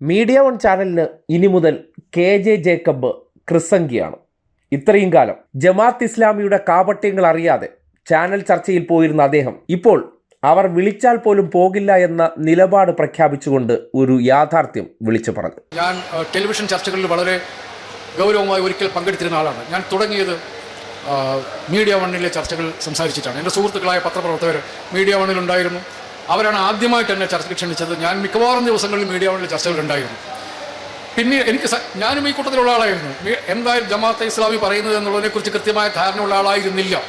Media one ചാനലിന് ഇനി മുതൽ കെ ജെ ജേക്കബ് ക്രിസംഗിയാണ്. ഇത്രയും കാലം ജമാഅത്ത് ഇസ്ലാമിയുടെ കാപട്യങ്ങൾ അറിയാതെ ചാനൽ ചർച്ചയിൽ പോയിരുന്ന അദ്ദേഹം ഇപ്പോൾ അവർ വിളിച്ചാൽ പോലും പോകില്ല എന്ന നിലപാട് പ്രഖ്യാപിച്ചുകൊണ്ട് ഒരു യാഥാർത്ഥ്യം വിളിച്ചു പറഞ്ഞു. ഞാൻ ടെലിവിഷൻ ചർച്ചകളിൽ വളരെ ഗൗരവമായി ഒരിക്കൽ പങ്കെടുത്തിരുന്ന ആളാണ്. ഞാൻ തുടങ്ങിയത് മീഡിയ വണ്ണിലെ ചർച്ചകൾ സംസാരിച്ചിട്ടാണ്. എന്റെ സുഹൃത്തുക്കളായ പത്രപ്രവർത്തകർ മീഡിയ വണ്ണിലുണ്ടായിരുന്നു. അവരാണ് ആദ്യമായിട്ട് എന്നെ ചർച്ചയ്ക്ക് ക്ഷണിച്ചത്. ഞാൻ മിക്കവാറും ദിവസങ്ങളിൽ മീഡിയ വണ്ണിലെ ചർച്ചകൾ ഉണ്ടായിരുന്നു പിന്നെ എനിക്ക് ഞാനും ഈ കൂട്ടത്തിലുള്ള ആളായിരുന്നു. എന്തായാലും ജമാഅത്തെ ഇസ്ലാമി പറയുന്നത് എന്നുള്ളതിനെക്കുറിച്ച് കൃത്യമായ ധാരണയുള്ള ആളായിരുന്നില്ല.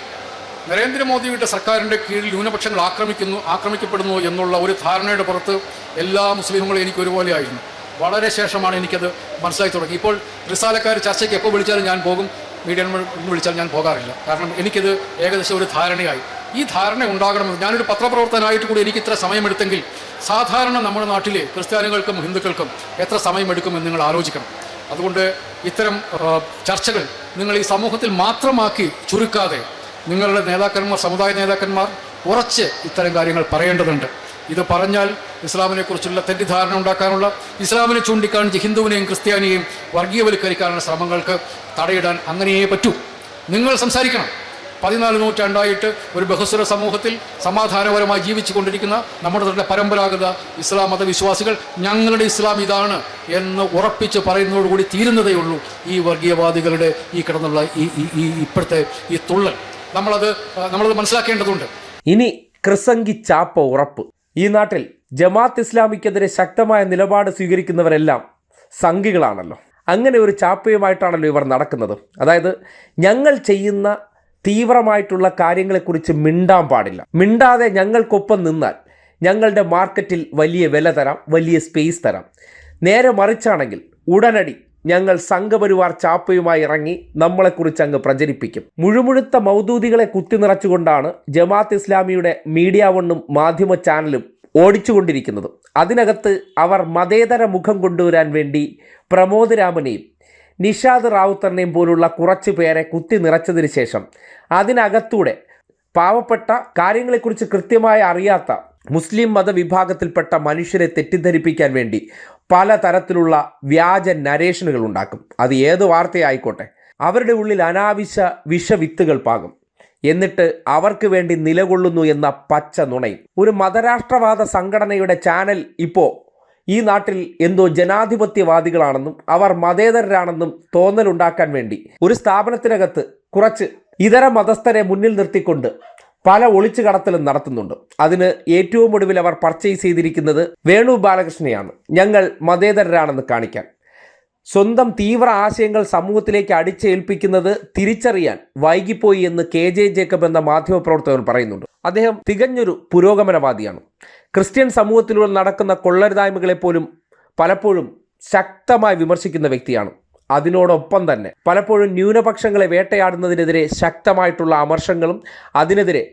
നരേന്ദ്രമോദിയുടെ സർക്കാരിന്റെ കീഴിൽ ന്യൂനപക്ഷങ്ങൾ ആക്രമിക്കുന്നു ആക്രമിക്കപ്പെടുന്നു എന്നുള്ള ഒരു ധാരണയുടെ പുറത്ത് എല്ലാ മുസ്ലിമുകളും എനിക്ക് ഒരുപോലെ ആയിരുന്നു. വളരെ ശേഷമാണ് എനിക്കത് മനസ്സിലായി തുടങ്ങി. ഇപ്പോൾ റിസാലക്കാർ ചർച്ചയ്ക്ക് എപ്പോൾ വിളിച്ചാലും ഞാൻ പോകും. മീഡിയ വിളിച്ചാൽ ഞാൻ പോകാറില്ല. കാരണം എനിക്കിത് ഏകദേശം ഒരു ധാരണയായി. ഈ ധാരണ ഉണ്ടാകണമെന്ന് ഞാനൊരു പത്രപ്രവർത്തനായിട്ട് കൂടി എനിക്ക് ഇത്ര സമയമെടുത്തെങ്കിൽ സാധാരണ നമ്മുടെ നാട്ടിലെ ക്രിസ്ത്യാനികൾക്കും ഹിന്ദുക്കൾക്കും എത്ര സമയമെടുക്കുമെന്ന് നിങ്ങൾ ആലോചിക്കണം. അതുകൊണ്ട് ഇത്തരം ചർച്ചകൾ നിങ്ങൾ ഈ സമൂഹത്തിൽ മാത്രമാക്കി ചുരുക്കാതെ നിങ്ങളുടെ നേതാക്കന്മാർ സമുദായ നേതാക്കന്മാർ ഉറച്ച് ഇത്തരം കാര്യങ്ങൾ പറയേണ്ടതുണ്ട്. ഇത് പറഞ്ഞാൽ ഇസ്ലാമിനെക്കുറിച്ചുള്ള തെറ്റിദ്ധാരണ ഉണ്ടാക്കാനുള്ള ഇസ്ലാമിനെ ചൂണ്ടിക്കാണിച്ച് ഹിന്ദുവിനെയും ക്രിസ്ത്യാനിയെയും വർഗീയവൽക്കരിക്കാനുള്ള ശ്രമങ്ങൾക്ക് തടയിടാൻ അങ്ങനെയേ പറ്റൂ. നിങ്ങൾ സംസാരിക്കണം. പതിനാല് നൂറ്റാണ്ടായിട്ട് ഒരു ബഹുസ്വര സമൂഹത്തിൽ സമാധാനപരമായി ജീവിച്ചു കൊണ്ടിരിക്കുന്ന നമ്മുടെ തന്നെ പരമ്പരാഗത ഇസ്ലാം മതവിശ്വാസികൾ ഞങ്ങളുടെ ഇസ്ലാം ഇതാണ് എന്ന് ഉറപ്പിച്ച് പറയുന്നതോടുകൂടി തീരുന്നതേ ഉള്ളൂ ഈ വർഗീയവാദികളുടെ ഈ കിടന്നുള്ള ഈ ഇപ്പോഴത്തെ ഈ തുള്ളൽ. നമ്മളത് നമ്മളത് മനസ്സിലാക്കേണ്ടതുണ്ട്. ഇനി ക്രിസംഗി ചാപ്പ ഉറപ്പ്. ഈ നാട്ടിൽ ജമാത്ത് ഇസ്ലാമിക്കെതിരെ ശക്തമായ നിലപാട് സ്വീകരിക്കുന്നവരെല്ലാം സംഘികളാണല്ലോ. അങ്ങനെ ഒരു ചാപ്പയുമായിട്ടാണല്ലോ ഇവർ നടക്കുന്നത്. അതായത് ഞങ്ങൾ ചെയ്യുന്ന തീവ്രമായിട്ടുള്ള കാര്യങ്ങളെക്കുറിച്ച് മിണ്ടാൻ പാടില്ല. മിണ്ടാതെ ഞങ്ങൾക്കൊപ്പം നിന്നാൽ ഞങ്ങളുടെ മാർക്കറ്റിൽ വലിയ വില തരാം വലിയ സ്പേസ് തരാം. നേരെ മറിച്ചാണെങ്കിൽ ഉടനടി ഞങ്ങൾ സംഘപരിവാർ ചാപ്പയുമായി ഇറങ്ങി നമ്മളെക്കുറിച്ച് അങ്ങ് പ്രചരിപ്പിക്കും. മുഴുമുഴുത്ത മൗദൂദികളെ കുത്തി നിറച്ചുകൊണ്ടാണ് ജമാഅത്ത് ഇസ്ലാമിയുടെ മീഡിയ വണ്ണും മാധ്യമ ചാനലും ഓടിച്ചുകൊണ്ടിരിക്കുന്നത്. അതിനകത്ത് അവർ മതേതര മുഖം കൊണ്ടുവരാൻ വേണ്ടി പ്രമോദ് രാമനെയും നിഷാദ് റാവുത്തറിനെയും പോലുള്ള കുറച്ച് പേരെ കുത്തി നിറച്ചതിന് ശേഷം അതിനകത്തൂടെ പാവപ്പെട്ട കാര്യങ്ങളെക്കുറിച്ച് കൃത്യമായി അറിയാത്ത മുസ്ലിം മതവിഭാഗത്തിൽപ്പെട്ട മനുഷ്യരെ തെറ്റിദ്ധരിപ്പിക്കാൻ വേണ്ടി പലതരത്തിലുള്ള വ്യാജ നരേഷനുകൾ ഉണ്ടാക്കും. അത് ഏത് വാർത്തയായിക്കോട്ടെ. അവരുടെ ഉള്ളിൽ അനാവശ്യ വിഷവിത്തുകൾ പാകും. എന്നിട്ട് അവർക്ക് വേണ്ടി നിലകൊള്ളുന്നു എന്ന പച്ച നുണയും. ഒരു മതരാഷ്ട്രവാദ സംഘടനയുടെ ചാനൽ ഇപ്പോൾ ഈ നാട്ടിൽ എന്തോ ജനാധിപത്യവാദികളാണെന്നും അവർ മതേതരരാണെന്നും തോന്നലുണ്ടാക്കാൻ വേണ്ടി ഒരു സ്ഥാപനത്തിനകത്ത് കുറച്ച് ഇതര മതസ്ഥരെ മുന്നിൽ നിർത്തിക്കൊണ്ട് പല ഒളിച്ചു കടത്തലും നടത്തുന്നുണ്ട്. അതിന് ഏറ്റവും ഒടുവിൽ അവർ പർച്ചേസ് ചെയ്തിരിക്കുന്നത് വേണു ബാലകൃഷ്ണനെയാണ്. ഞങ്ങൾ മതേതരരാണെന്ന് കാണിക്കാൻ. സ്വന്തം തീവ്ര ആശയങ്ങൾ സമൂഹത്തിലേക്ക് അടിച്ചേൽപ്പിക്കുന്നത് തിരിച്ചറിയാൻ വൈകിപ്പോയി എന്ന് കെ ജെ ജേക്കബ് എന്ന മാധ്യമപ്രവർത്തകൻ പറയുന്നുണ്ട്. അദ്ദേഹം തികഞ്ഞൊരു പുരോഗമനവാദിയാണ്. ക്രിസ്ത്യൻ സമൂഹത്തിലൂടെ നടക്കുന്ന കൊള്ളരുതായ്മകളെ പോലും പലപ്പോഴും ശക്തമായി വിമർശിക്കുന്ന വ്യക്തിയാണ്. അതിനോടൊപ്പം തന്നെ പലപ്പോഴും ന്യൂനപക്ഷങ്ങളെ വേട്ടയാടുന്നതിനെതിരെ ശക്തമായിട്ടുള്ള അമർഷങ്ങളും അതിനെതിരെ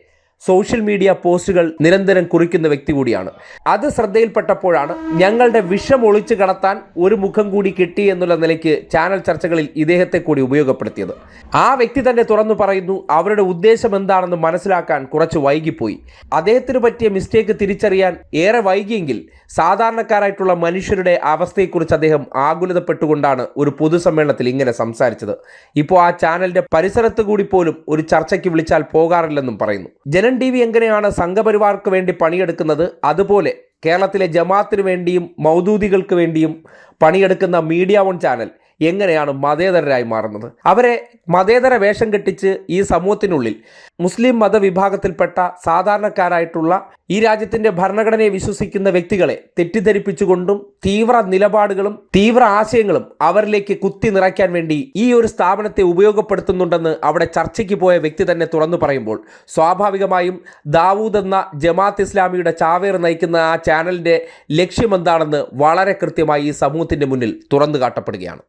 സോഷ്യൽ മീഡിയ പോസ്റ്റുകൾ നിരന്തരം കുറിക്കുന്ന വ്യക്തി കൂടിയാണ്. അത് ശ്രദ്ധയിൽപ്പെട്ടപ്പോഴാണ് ഞങ്ങളുടെ വിഷം ഒളിച്ചു കടത്താൻ ഒരു മുഖം കൂടി കിട്ടി എന്നുള്ള നിലയ്ക്ക് ചാനൽ ചർച്ചകളിൽ ഇദ്ദേഹത്തെ കൂടി ഉപയോഗപ്പെടുത്തിയത്. ആ വ്യക്തി തന്നെ തുറന്നു പറയുന്നു അവരുടെ ഉദ്ദേശം എന്താണെന്ന് മനസ്സിലാക്കാൻ കുറച്ച് വൈകിപ്പോയി. അദ്ദേഹത്തിന് പറ്റിയ മിസ്റ്റേക്ക് തിരിച്ചറിയാൻ ഏറെ വൈകിയെങ്കിൽ സാധാരണക്കാരായിട്ടുള്ള മനുഷ്യരുടെ അവസ്ഥയെക്കുറിച്ച് അദ്ദേഹം ആകുലതപ്പെട്ടുകൊണ്ടാണ് ഒരു പൊതുസമ്മേളനത്തിൽ ഇങ്ങനെ സംസാരിച്ചത്. ഇപ്പോൾ ആ ചാനലിന്റെ പരിസരത്ത് കൂടി പോലും ഒരു ചർച്ചയ്ക്ക് വിളിച്ചാൽ പോകാറില്ലെന്നും പറയുന്നു. ജനൻ ടി വി എങ്ങനെയാണ് സംഘപരിവാർക്ക് വേണ്ടി പണിയെടുക്കുന്നത്? അതുപോലെ കേരളത്തിലെ ജമാത്തിനു വേണ്ടിയും മൗദൂദികൾക്ക് വേണ്ടിയും പണിയെടുക്കുന്ന മീഡിയ വൺ ചാനൽ. എങ്ങനെയാണ് മതേതരരായി മാറുന്നത്? അവരെ മതേതര വേഷം കെട്ടിച്ച് ഈ സമൂഹത്തിനുള്ളിൽ മുസ്ലിം മതവിഭാഗത്തിൽപ്പെട്ട സാധാരണക്കാരായിട്ടുള്ള ഈ രാജ്യത്തിന്റെ ഭരണഘടനയെ വിശ്വസിക്കുന്ന വ്യക്തികളെ തെറ്റിദ്ധരിപ്പിച്ചുകൊണ്ടും തീവ്ര നിലപാടുകളും തീവ്ര ആശയങ്ങളും അവരിലേക്ക് കുത്തി നിറയ്ക്കാൻ വേണ്ടി ഈ ഒരു സ്ഥാപനത്തെ ഉപയോഗപ്പെടുത്തുന്നുണ്ടെന്ന് അവിടെ ചർച്ചയ്ക്ക് പോയ വ്യക്തി തന്നെ തുറന്നു പറയുമ്പോൾ സ്വാഭാവികമായും ദാവൂദ് എന്ന ജമാഅത്ത് ഇസ്ലാമിയുടെ ചാവേർ നയിക്കുന്ന ആ ചാനലിന്റെ ലക്ഷ്യമെന്താണെന്ന് വളരെ കൃത്യമായി ഈ സമൂഹത്തിന്റെ മുന്നിൽ തുറന്നു കാട്ടപ്പെടുകയാണ്.